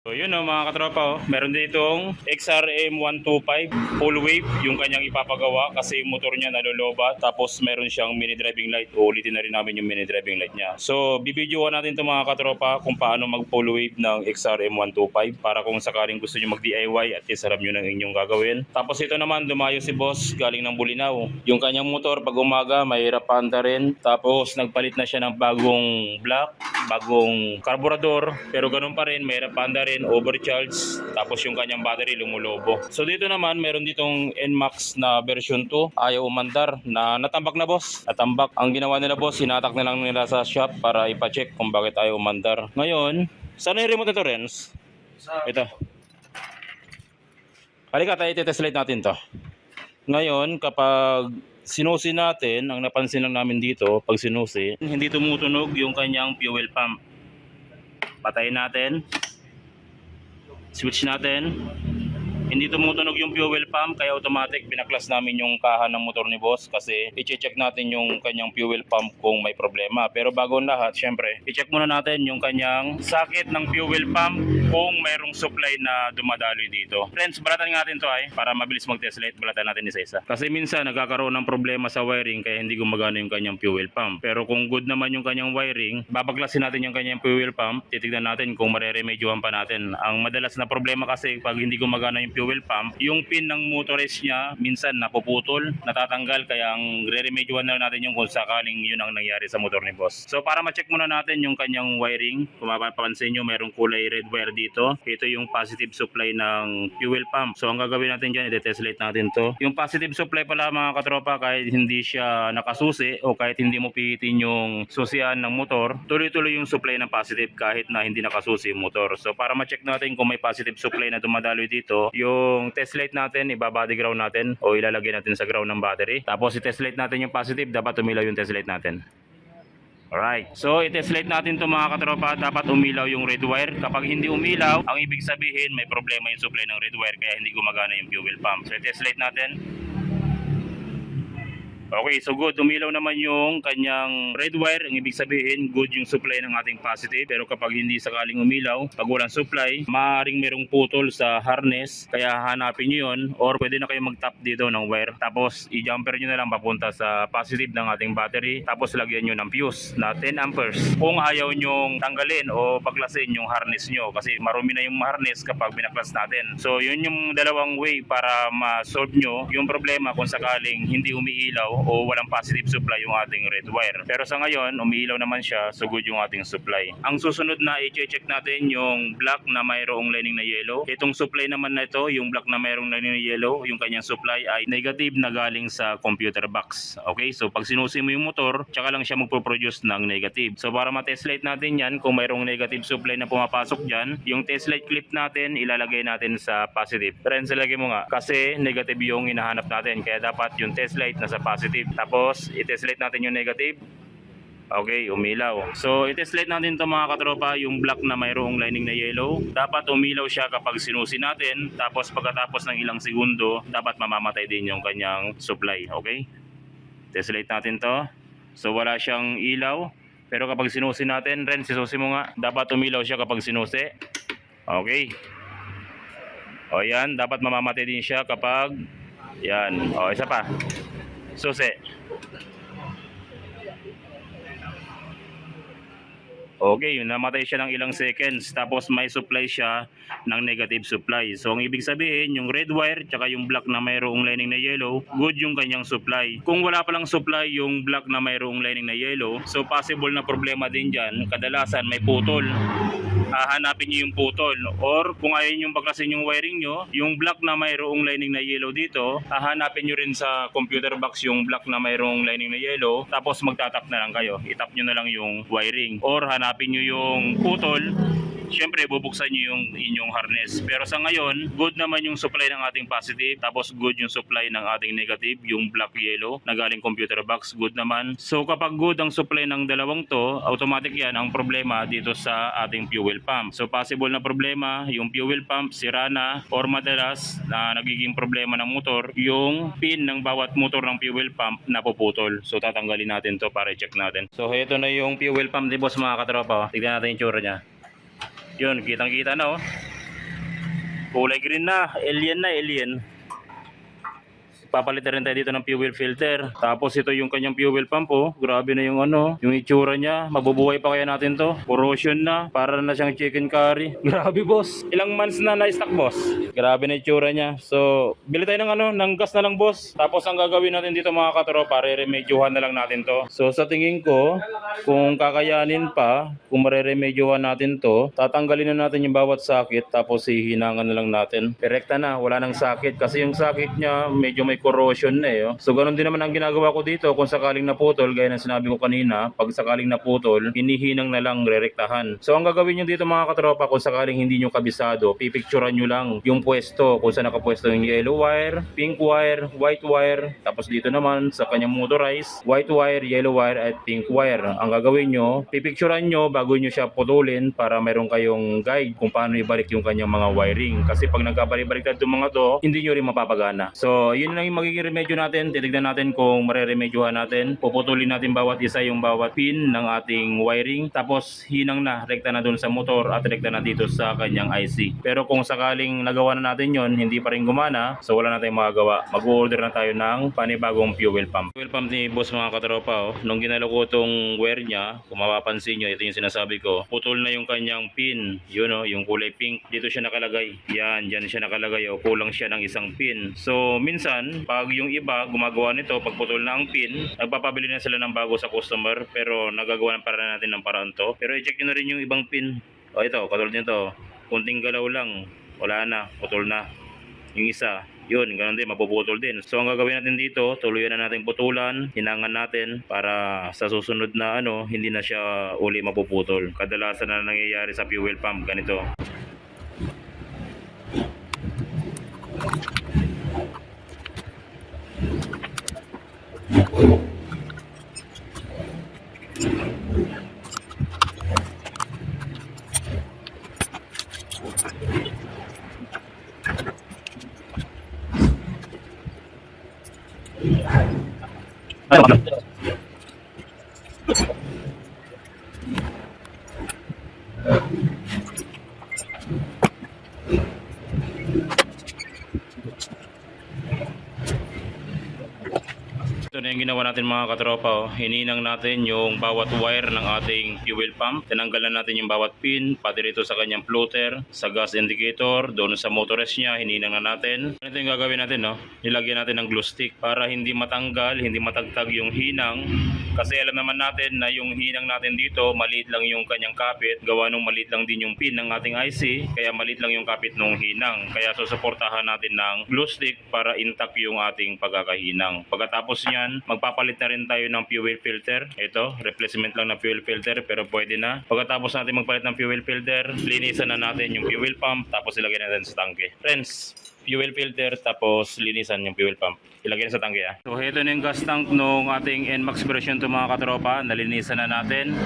So yun o mga katropa oh. meron ditong XRM 125 full wave yung kanyang ipapagawa kasi yung motor niya naluloba tapos meron siyang mini driving light ulitin na rin namin yung mini driving light niya. So bibidyoan natin to mga katropa kung paano mag full wave ng XRM 125 para kung sakaling gusto niyo mag DIY at least na ang inyong gagawin. Tapos ito naman dumayo si boss galing ng Bulinaw. Yung kanyang motor pag umaga mahirap panda rin tapos nagpalit na siya ng bagong block, bagong karburador pero ganun pa rin mahirap panda rin overcharge tapos yung kanyang battery lumulobo. So dito naman meron ditong NMAX na version 2 ayaw umandar na natambak na boss. Natambak. Ang ginawa nila boss hinatak na lang nila sa shop para ipacheck kung bakit ayaw umandar. Ngayon, saan yung remote ito Renz? Ito. Halika tayo test light natin to. Ngayon, kapag sinusi natin, ang napansin lang namin dito, pag sinusi, hindi tumutunog yung kanyang fuel pump. Patayin natin. Switch natin. Hindi tumutunog yung fuel pump kaya automatic binaklas namin yung kaha ng motor ni boss kasi i-check natin yung kanyang fuel pump kung may problema. Pero bago ang lahat, syempre, i-check muna natin yung kanyang socket ng fuel pump kung mayroong supply na dumadaloy dito. Friends, balatan natin to ay para mabilis mag-test light. Balatan natin isa-isa. Kasi minsan nagkakaroon ng problema sa wiring kaya hindi gumagana yung kanyang fuel pump. Pero kung good naman yung kanyang wiring, babaklasin natin yung kanyang fuel pump. Titignan natin kung mareremedyohan pa natin. Ang madalas na problema kasi pag hindi gumagana yung fuel pump, yung pin ng motorist niya minsan napuputol, natatanggal kaya ang re-remedyohan na natin yung kung sakaling yun ang nangyari sa motor ni boss. So para ma-check muna natin yung kanyang wiring, kung mapapansin nyo merong kulay red wire dito. Ito yung positive supply ng fuel pump. So ang gagawin natin dyan, light natin to. Yung positive supply pala mga katropa kahit hindi siya nakasusi o kahit hindi mo pihitin yung susian ng motor, tuloy-tuloy yung supply ng positive kahit na hindi nakasusi yung motor. So para ma-check natin kung may positive supply na dumadaloy dito, yung test light natin, ibabody ground natin o ilalagay natin sa ground ng battery. Tapos i-test light natin yung positive, dapat umilaw yung test light natin. Alright. So, i-test light natin to mga katropa. Dapat umilaw yung red wire. Kapag hindi umilaw, ang ibig sabihin may problema yung supply ng red wire kaya hindi gumagana yung fuel pump. So, i-test light natin. Okay, so good. Umilaw naman yung kanyang red wire. Ang ibig sabihin, good yung supply ng ating positive. Pero kapag hindi sakaling umilaw, pag walang supply, maaaring merong putol sa harness. Kaya hanapin nyo yun. Or pwede na kayo mag-tap dito ng wire. Tapos, i-jumper nyo na lang papunta sa positive ng ating battery. Tapos, lagyan nyo ng fuse na 10 amperes. Kung ayaw nyong tanggalin o baklasin yung harness nyo. Kasi marumi na yung harness kapag binaklas natin. So, yun yung dalawang way para ma-solve nyo yung problema kung sakaling hindi umiilaw o walang positive supply yung ating red wire. Pero sa ngayon, umiilaw naman siya, so good yung ating supply. Ang susunod na i-check natin yung black na mayroong lining na yellow. Itong supply naman na ito, yung black na mayroong lining na yellow, yung kanyang supply ay negative na galing sa computer box. Okay, so pag sinusi mo yung motor, tsaka lang siya magpo-produce ng negative. So para ma-test light natin yan, kung mayroong negative supply na pumapasok dyan, yung test light clip natin, ilalagay natin sa positive. Friends, ilagay mo nga, kasi negative yung hinahanap natin. Kaya dapat yung test light nasa positive. Tapos, i-test light natin yung negative. Okay, umilaw. So, i-test light natin to mga katropa, yung black na mayroong lining na yellow. Dapat umilaw siya kapag sinusi natin. Tapos, pagkatapos ng ilang segundo, dapat mamamatay din yung kanyang supply. Okay? Light natin to. So, wala siyang ilaw. Pero kapag sinusi natin, Ren, sisusi mo nga, dapat umilaw siya kapag sinusi. Okay. O yan, dapat mamamatay din siya kapag yan. O, isa pa. すいません。Okay, namatay siya ng ilang seconds tapos may supply siya ng negative supply. So ang ibig sabihin, yung red wire tsaka yung black na mayroong lining na yellow, good yung kanyang supply. Kung wala palang supply yung black na mayroong lining na yellow, so possible na problema din dyan, kadalasan may putol. Hahanapin niyo yung putol or kung ayaw niyo baklasin yung wiring nyo, yung black na mayroong lining na yellow dito, hahanapin niyo rin sa computer box yung black na mayroong lining na yellow, tapos magtatap na lang kayo. Itap niyo na lang yung wiring or hanapin niyo yung putol, Siyempre, bubuksan niyo yung inyong harness. Pero sa ngayon, good naman yung supply ng ating positive. Tapos good yung supply ng ating negative, yung black yellow na galing computer box. Good naman. So kapag good ang supply ng dalawang to, automatic yan ang problema dito sa ating fuel pump. So possible na problema, yung fuel pump sira na or madalas na nagiging problema ng motor, yung pin ng bawat motor ng fuel pump napuputol. So tatanggalin natin to para i-check natin. So ito na yung fuel pump ni boss mga katropa. Tignan natin yung tsura niya. Yun, kitang-kita na oh. Kulay green na, alien na, alien. Papalitan rin tayo dito ng fuel filter. Tapos ito yung kanyang fuel pump oh. Grabe na yung ano, yung itsura niya. Mabubuhay pa kaya natin to. Corrosion na. Para na siyang chicken curry. Grabe boss. Ilang months na na-stock boss. Grabe na itsura niya. So, bili tayo ng ano, ng gas na lang boss. Tapos ang gagawin natin dito mga katropa, re-remedyohan na lang natin to. So sa tingin ko, kung kakayanin pa, kung mareremedyohan natin to, tatanggalin na natin yung bawat sakit tapos hihinangan na lang natin. Direkta na, wala nang sakit kasi yung sakit niya medyo may corrosion na eh. oh. So ganun din naman ang ginagawa ko dito kung sakaling naputol, gaya ng sinabi ko kanina, pag sakaling naputol, hinihinang na lang rerektahan. So ang gagawin nyo dito mga katropa kung sakaling hindi nyo kabisado, pipicturean nyo lang yung pwesto kung saan nakapwesto yung yellow wire, pink wire, white wire, tapos dito naman sa kanyang motorized, white wire, yellow wire at pink wire. Ang gagawin nyo, pipicturean nyo bago nyo siya putulin para meron kayong guide kung paano ibalik yung kanyang mga wiring. Kasi pag nagkabalik-baliktad itong mga to, hindi nyo rin mapapagana. So, yun lang yung magiging remedyo natin. Titignan natin kung mareremedyohan natin. Puputulin natin bawat isa yung bawat pin ng ating wiring. Tapos, hinang na, rekta na dun sa motor at rekta na dito sa kanyang IC. Pero kung sakaling nagawa na natin yon hindi pa rin gumana, so wala na tayong magagawa. Mag-order na tayo ng panibagong fuel pump. Fuel pump ni boss mga katropa, oh. nung ginalo ko wire niya, kung mapapansin nyo, ito yung sinasabi ko, putol na yung kanyang pin. Yun oh, yung kulay pink. Dito siya nakalagay. Yan, dyan siya nakalagay. Oh. Kulang siya ng isang pin. So, minsan, pag yung iba gumagawa nito, pag putol na ang pin, nagpapabili na sila ng bago sa customer, pero nagagawa na para natin ng paraan to. Pero i-check nyo na rin yung ibang pin. O ito, katulad nito, kunting galaw lang, wala na, putol na. Yung isa, yun, ganun din, mapuputol din. So, ang gagawin natin dito, tuluyan na natin putulan, hinangan natin para sa susunod na ano, hindi na siya uli mapuputol. Kadalasan na nangyayari sa fuel pump, ganito. Ito na yung ginawa natin mga katropa. Oh. Hininang natin yung bawat wire ng ating fuel pump. Tinanggalan natin yung bawat pin, pati rito sa kanyang floater, sa gas indicator, doon sa motor niya, hininang na natin. Ito yung gagawin natin, no? Nilagyan natin ng glue stick para hindi matanggal, hindi matagtag yung hinang. Kasi alam naman natin na yung hinang natin dito, maliit lang yung kanyang kapit. Gawa nung maliit lang din yung pin ng ating IC, kaya maliit lang yung kapit ng hinang. Kaya susuportahan natin ng glue stick para intact yung ating pagkakahinang. Pagkatapos niyan, magpapalit na rin tayo ng fuel filter. Ito, replacement lang ng fuel filter pero pwede na. Pagkatapos natin magpalit ng fuel filter, linisan na natin yung fuel pump tapos ilagay natin sa tangke. Friends, fuel filter tapos linisan yung fuel pump. Ilagay na sa tangke ah. So ito na yung gas tank nung ating NMAX version to mga katropa. Nalinisan na natin.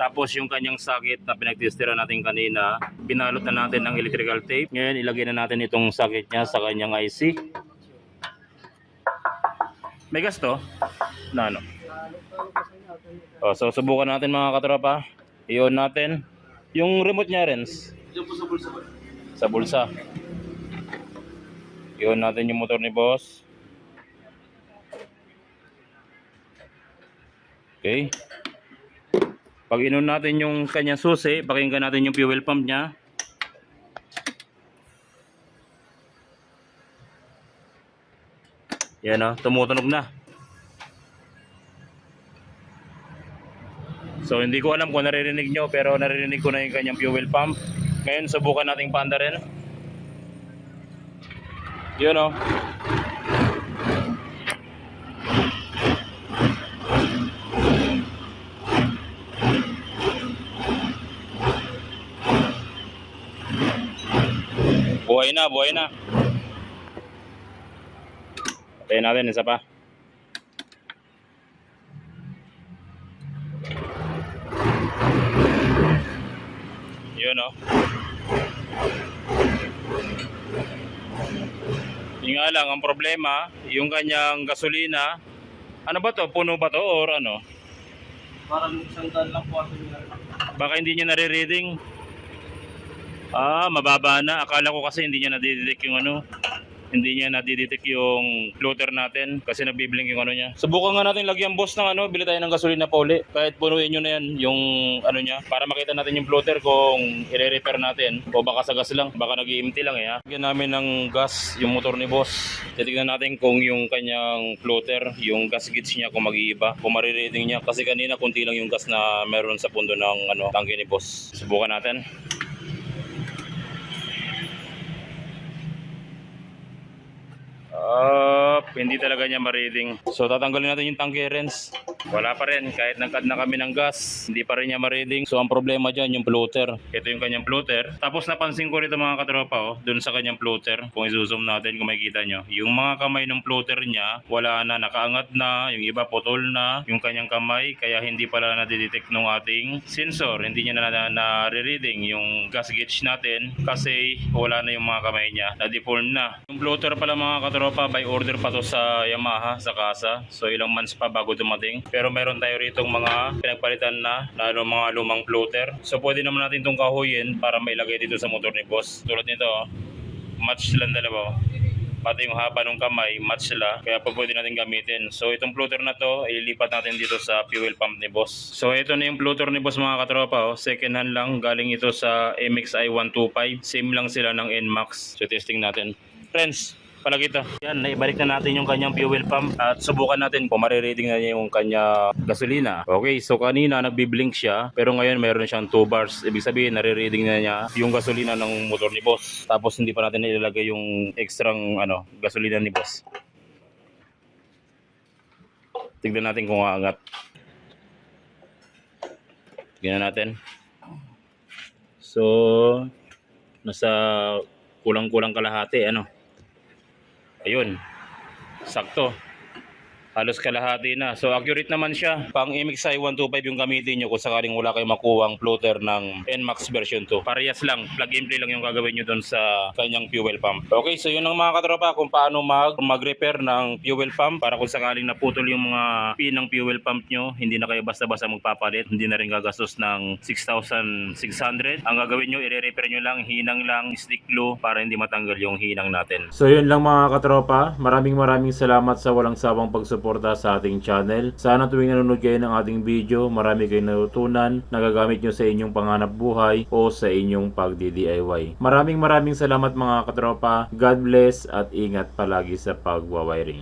Tapos yung kanyang sakit na pinagtestera natin kanina, pinalot na natin ng electrical tape. Ngayon ilagay na natin itong sakit niya sa kanyang IC. May gas to? Na ano? Oh, so subukan natin mga katropa. I-on natin. Yung remote niya, Renz. Sa bulsa. I-on natin yung motor ni boss. Okay. Pag inon natin yung kanyang susi, pakinggan natin yung fuel pump niya. Yan o, tumutunog na. So hindi ko alam kung naririnig nyo pero naririnig ko na yung kanyang fuel pump. Ngayon subukan nating panda rin. Yun o. Buhay na, buhay na. Patayin natin, isa pa. Yun o. Yung nga lang, ang problema, yung kanyang gasolina, ano ba to? Puno ba to or ano? Parang isang daan lang po. Baka hindi niya nare-reading. Ah, mababa na. Akala ko kasi hindi niya nadidetect yung ano. Hindi niya nadidetect yung floater natin kasi nagbiblink yung ano niya. Subukan nga natin lagyan boss ng ano, bili tayo ng gasolina pa uli. Kahit punuin nyo na yan yung ano niya para makita natin yung floater kung i-repair natin o baka sa gas lang, baka nag-empty lang eh. ha. Lagyan namin ng gas yung motor ni boss. Titignan natin kung yung kanyang floater, yung gas gauge niya kung mag-iiba, kung marireading niya kasi kanina kunti lang yung gas na meron sa pundo ng ano, tangke ni boss. Subukan natin. Up, hindi talaga niya ma-reading. So tatanggalin natin yung tanke rinse. Wala pa rin, kahit nagkad na kami ng gas, hindi pa rin niya ma-reading. So ang problema dyan, yung floater. Ito yung kanyang floater. Tapos napansin ko rito mga katropa, oh, dun sa kanyang floater. Kung i-zoom natin, kung makikita nyo. Yung mga kamay ng floater niya, wala na, nakaangat na, yung iba putol na, yung kanyang kamay, kaya hindi pala nadidetect ng ating sensor. Hindi niya na, na, na-reading yung gas gauge natin kasi wala na yung mga kamay niya. Na-deform na. Yung floater pala mga katropa, by order pa to sa Yamaha, sa kasa. So ilang months pa bago dumating. Pero meron tayo rito mga pinagpalitan na, lalo mga lumang floater. So pwede naman natin itong kahuyin para mailagay dito sa motor ni boss. Tulad nito, oh. match silang dalawa. oh. Pati yung haba ng kamay, match sila. Kaya pa pwede natin gamitin. So itong floater na to, ililipat natin dito sa fuel pump ni boss. So ito na yung floater ni boss mga katropa. Oh. Second hand lang. Galing ito sa MXI 125. Same lang sila ng NMAX. So testing natin. Friends, palagita. Yan, naibalik na natin yung kanyang fuel pump at subukan natin kung marireading na niya yung kanya gasolina. Okay, so kanina nagbiblink siya pero ngayon meron siyang 2 bars. Ibig sabihin, nare-reading na niya yung gasolina ng motor ni boss. Tapos hindi pa natin ilalagay yung extrang ano, gasolina ni boss. Tignan natin kung aangat. Tignan natin. So, nasa kulang-kulang kalahati, ano. Ayun. Sakto. Halos kalahati na. So accurate naman siya. Pang MXI 125 yung gamitin nyo kung sakaling wala kayong makuwang floater ng NMAX version 2. Parehas lang. Plug and play lang yung gagawin nyo doon sa kanyang fuel pump. Okay, so yun ang mga katropa kung paano mag mag-repair ng fuel pump para kung sakaling naputol yung mga pin ng fuel pump nyo, hindi na kayo basta-basta magpapalit. Hindi na rin gagastos ng 6,600. Ang gagawin nyo, i-repair nyo lang, hinang lang, stick glue para hindi matanggal yung hinang natin. So yun lang mga katropa. Maraming maraming salamat sa walang sawang pagsuporta sa ating channel. Sana tuwing nanonood kayo ng ating video, marami kayong natutunan, nagagamit nyo sa inyong panganap buhay o sa inyong pagdi-DIY. Maraming maraming salamat mga katropa. God bless at ingat palagi sa pagwawiring.